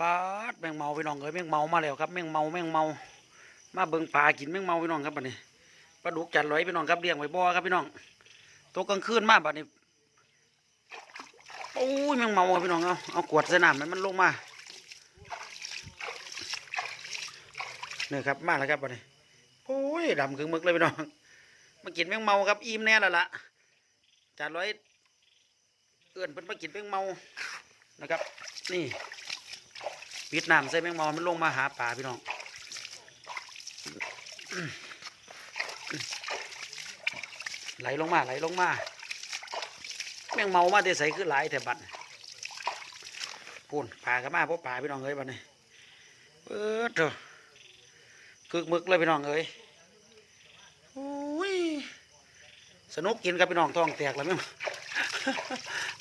ปาดแมงเมาพี่น้องเอ้ยแมงเมามาแล้วครับแมงเมาแมงเมา มาเบิ่งปลากินแมงเมาพี่น้องครับบัดนี้ปลาดุกจัดร้อยพี่น้องครับเลี้ยงไว้บ่อครับพี่น้องตกกลางคืนมาบัดนี้โอ้ยแมงเมาอะพี่น้องเอาเอากวดใส่น้ำให้มันลงมาเนี่ยครับมาแล้วครับบัดนี้โอ้ยดำคึงมึกเลยพี่น้องมากินแมงเมาครับอิ่มแน่แล้วล่ะจัดร้อยเอื้อนเพิ่นมากินแมงเมานะครับ นี่ ปิดน้ำใส่แมงเมามันลงมาหาปลาพี่น้องไหลลงมาไหลลงมา แมงเมามาแต่ใส่คือหลายแต่บัดพูนป่ากันมาพวกป่าพี่น้องเอ้ยบัดนี้เออเถอะคึกมึกเลยพี่น้องเอ้ยโอ้ยสนุกกินกับพี่น้องท้องแตกแล้วแม่ง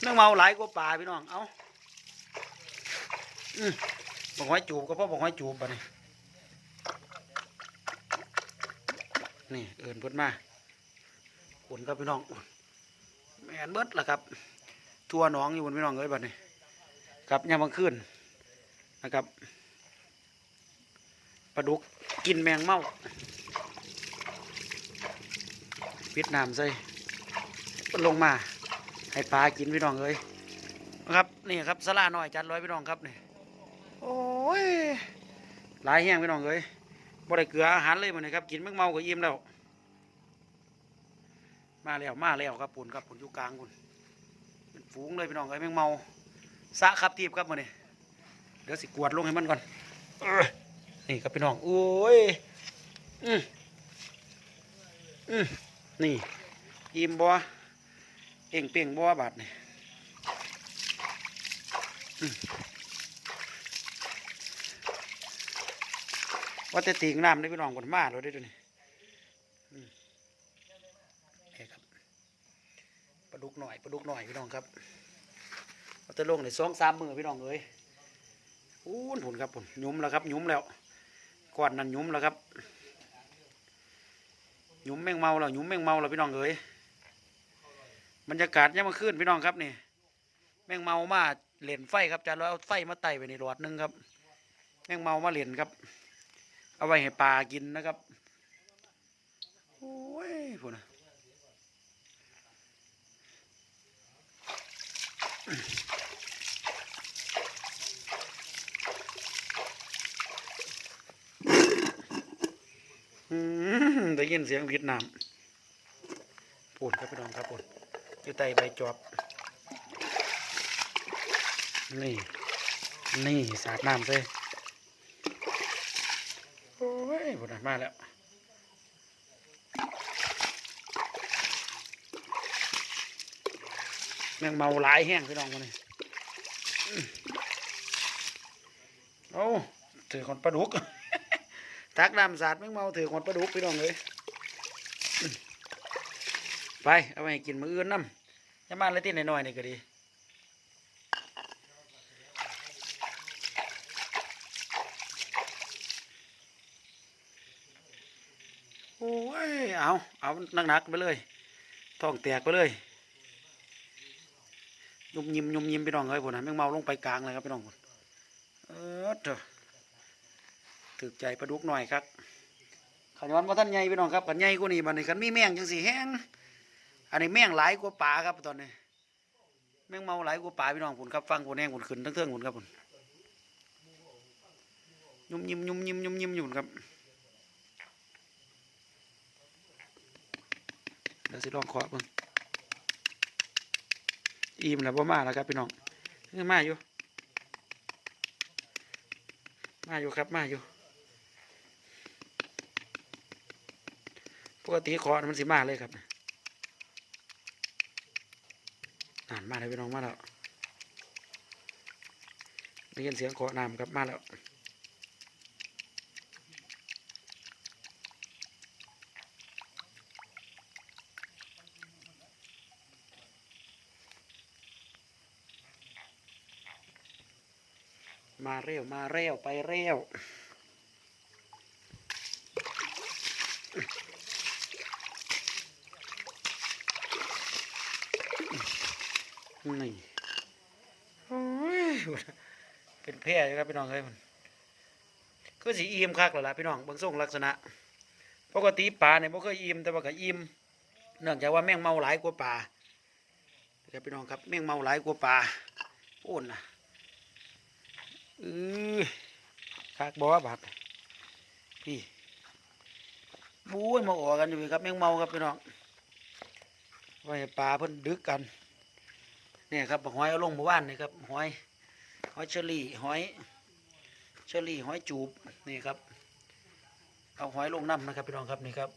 แมงเมาหลายกว่าป่าพี่น้องเอาอืม บอกให้จูบก็เพราะบอกให้จูบบัดนี้นี่เอินเพิ่นมาขนครับพี่น้องแม่นเบิดล่ะครับ ทั่วหนองอยู่บนพี่น้องเอ้ยบัดนี้ครับยามกลางคืนนะครับปลาดุกกินแมงเม่าปิดน้ำใส่มันลงมาให้ปลากินพี่น้องเอ้ยนะครับนี่ครับสลาหน่อยจัดร้อยพี่น้องครับนี่ โอ้ยหลายแห้งพี่น้องเอ้ยบ่ได้เกลืออาหารเลยมันนะครับ กินแมงเมาก็อิ่มแล้ว มาแล้วมาแล้วครับปุ่นครับปุ่นอยู่กลางปุ่นเป็นฝูงเลยพี่น้องไอ้ยแมงเมาสะครับทีบครับมันนี่เดี๋ยวสิกวดลงให้มันก่อนเอ้ยนี่ครับพี่น้องโอ้ยอืมอืมนี่อิ่มบ่เอ่งเป่งบ่บาดนี่อืม ว่าแต่ตีงน้ำได้พี่น้องคนมาเลยได้อตัวนี้นี่ครับปลาดุกหน่อยปลาดุกหน่อยพี่น้องครับว่าแต่ลงในสองสามมือพี่น้องเอ้ยอู้นผุนครับผุนยุ้มแล้วครับยุ้มแล้วก่อนนั้นยุ้มแล้วครับยุ้มแมงเมาแล้วยุ้มแมงเมาแล้วพี่น้องเอ้ยบรรยากาศยังมาขึ้นพี่น้องครับนี่ แมงเมามาเหรียญไฟครับจานเราเอาไฟมาไต่ไปในหลอดหนึงครับ แมงเมามาเหรียญครับ เอาไว้ให้ปลากินนะครับโอ้ยพูนะได้ยินเสียงเวิดน้ำปูดครับพี่น้องครับปูดอยู่ใต้ใบจอบ นี่ นี่ สาดน้ำใส่โอ้ย ผลมาแล้วแมงเมาหลายแห้งพี่น้องคนนี้โอ้ถือคนปลาดุกตักน้ำสาดแมงเมาถือคนปลาดุกพี่น้องเลยไปเอาไปกินมืออื่นน้ำอย่ามาเลยที่หน่อยๆนี่ก็ดี โอ้ย เอาเอาหนักๆไปเลยท้องแตกไปเลยยุ่มยิ้มยุ่มยิ้มพี่น้องเอ้ยผมนะแมงเมาลงไปกลางเลยครับพี่น้องผมเออเถอะถึกใจปลาดุกหน่อยครับขย้อนว่าท่านใหญ่พี่น้องครับกันใหญ่กว่านี้บัดนี้กันมีแมงจังสีแห้งอันนี้แมงหลายกว่าป่าครับตอนนี้แมงเมาหลายกว่าป่าพี่น้องผมครับฟังผมแห้งผมขึ้นทั้งเทื่องผมครับผมยุ่มยิ้มยุ่มยิ้มยุ่มยิ้มอยู่ครับ เดี๋ยวสิลองเคาะเบิ่งอิ่มแล้วบ่มาแล้วครับพี่น้องยังมาอยู่ มาอยู่ครับมาอยู่ ปกติเคาะมันสิมาเลยครับอ่านมาแล้วพี่น้องมาแล้วได้ยินเสียงเคาะน้ำครับมาแล้ว มาเร็วมาเร็วไปเร็วนี่โอ้ยเป็นแพร่ครับพี่น้องเอ้ยมันคือสีอิ่มคักแล้วล่ะพี่น้องเบิ่งทรงลักษณะปกติปลาเนี่ยบ่เคยอิ่มแต่ว่าก็อิ่มเนื่องจากว่าแมงเมาหลายกว่าปลาครับพี่น้องครับแมงเมาหลายกว่าปลาโอ้นนะ อือคักบ่ว่าบาดพี่บุ้ยมาออกกันอยู่ครับแมงเมาครับพี่น้องไว้ให้ปลาเพิ่นดึกกันเนี่ยครับหอยเอาลงเมื่านนี่ครับหอยหอยเชอรี่หอยเชอรี่หอยจูบนี่ครับเอาหอยลงน้ำนะครับพี่น้องครับนี่ครับ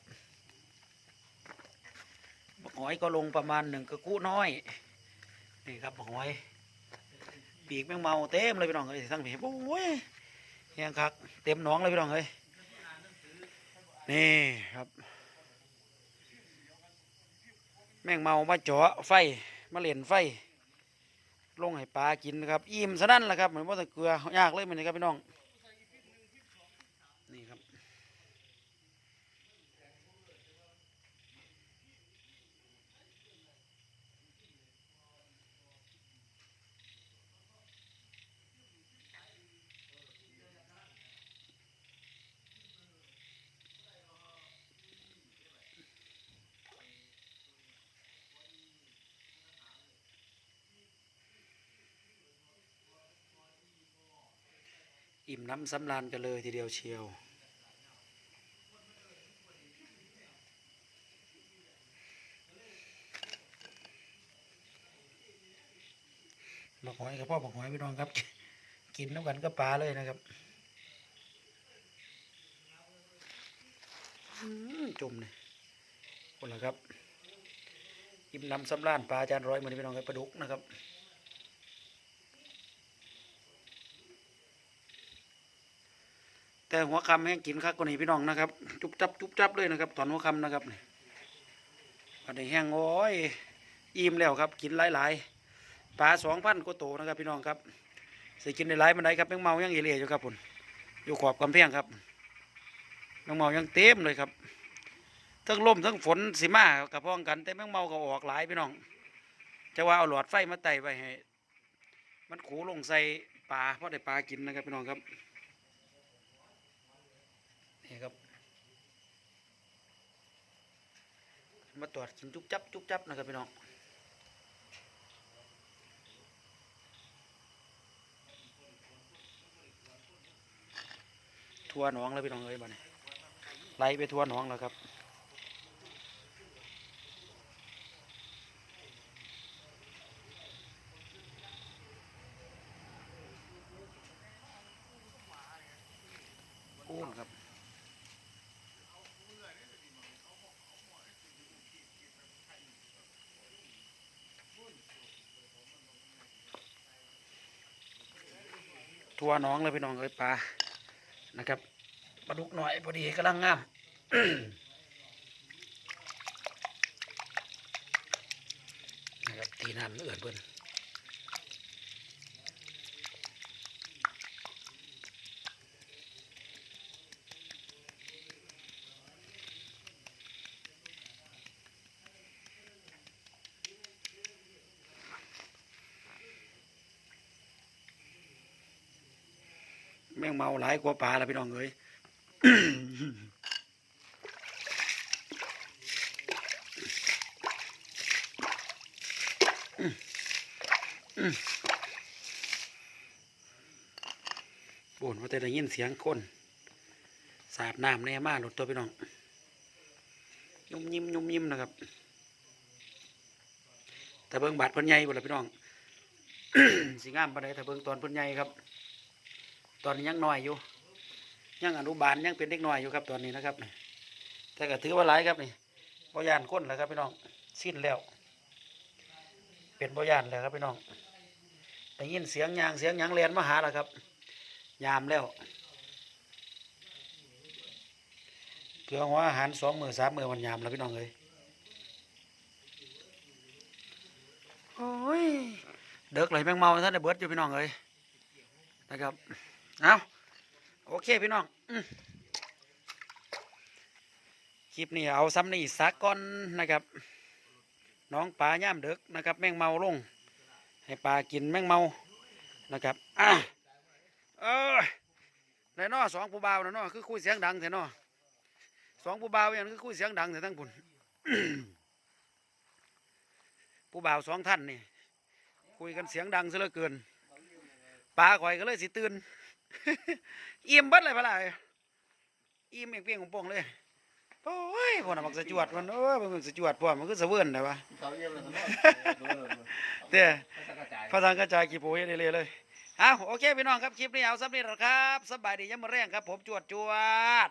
หอยก็ลงประมาณหนึ่งกระกู้น้อยนี่ครับหอย ปีกแมงเมาเต็มเลยพี่น้องเอ้ยทั้งผีโอ้ยเฮียงคักเต็มหนองเลยพี่น้องเอ้ยนี่ครับ แมงเมามาเจาะไฟมาเหรียญไฟ ลงให้ปลากินนะครับ อิ่มซะนั่นแหละครับเหมือนว่าตะเกลือยากเลยเหมือนกันครับพี่น้อง อิ่มน้ำสำราญกันเลยทีเดียวเชียว บักหอยกับพ่อบักหอยพี่น้องครับ กินน้ำกันก็ปลาเลยนะครับอื้อจมเลยคนละครับ อิ่มน้ำสำราญปลาจานร้อยเหมือนพี่น้องครับปลาดุกนะครับ แต่หัวคำแห้งกินคักกว่านี้พี่น้องนะครับ จุบจับจุบจับเลยนะครับตอนหัวคำนะครับนี่อันนี้แห้งโอ้ยอิ่มแล้วครับ กินหลายๆปลาสองพันกว่าโตนะครับพี่น้องครับสิกินได้หลายมันได้ครับแมงเมายังเอเลียอยู่ครับผมอยู่ขอบกำแพงครับแมงเมายังเต็มเลยครับทั้งลมทั้งฝนสีมากับพ้องกัน แต่แมงเมาก็ออกหลายพี่น้องจะว่าเอาหลอดไฟมาไต่ไว้ให้มันขูลงใส่ปลาเพราะได้ปลากินนะครับพี่น้องครับ นี่ครับ มาตรวจกินจุกจับจุกจับนะครับพี่น้องทัวหนองแล้วพี่น้องเอ้ยบ้านไล่ไปทัวหนองแล้วครับ ทัวน้องเลยพี่น้องเอ้ยปลานะครับปลาดุกหน่อยพอดีกำลังงามนะครับตีน้ำเอื่อนเพิ่น งเมาหลายกว่าปลาแล้วพี่น้องเอ้ยบ่นว่าแต่ได้ยินเสียงคนสาดน้ำแน่มากหลุดตัวพี่น้องยุ่มยิ้มยุ่มยิ้มนะครับ แต่เบิ่งบาดเพิ่นใหญ่บ่ล่ะพี่น้องสิงามปานใดแต่เบิ่งตอนเพิ่นใหญ่ครับ ตอนนี้ยังน้อยอยู่ ยังอนุบาลยังเป็นเด็กน้อยอยู่ครับตอนนี้นะครับนี่แต่ก็ถือว่าหลายครับนี่บ่ยานคนแล้วครับพี่น้องสิ้นแล้ว เป็นบ่ยานแล้วครับพี่น้องได้ยินเสียงยางเสียงยังเรียนมาหาแล้วครับ ยามแล้วเกลือหัวอาหารสองมือสามมือวันยามแล้วพี่น้องเลยโอ้ยเด็กเลยแมงเมาท่านได้เบิดอยู่พี่น้องเลยนะครับ เอาโอเคพี่น้องอคลิปนี้เอาซ้ำนี่สักก้อนนะครับ น้องปลาย่ามเด็กนะครับ แมงเมาลง ให้ปลากินแมงเมานะครับอะเออในนอสองผู้บ่าวนะเนอคือคุยเสียงดังแต่นอสองผู้บ่าวอย่างคือคุยเสียงดังแต่ทั้งพุ่นผู้บ่าวสองท่านนี่ คุยกันเสียงดังซะเหลือเกินปลาข่อยก็เลยสิตื่น อิ่มเบิดเลยพะล่ะอิ่มเปียงๆของโป่งเลยโอ้ยพอน่ะมักสะจวดมันเออมันสะจวดพอมันคือสะเวิร์นได้ปะเขาเยี่ยมเลยทั้งหมดเด้อเขาจะกระจายพระสังกระจายกี่โปยเลยเลยเอาโอเคพี่น้องครับคลิปนี้เอาสับนี้แล้วครับสบายดียามมอแรงครับ ผมจวดจวด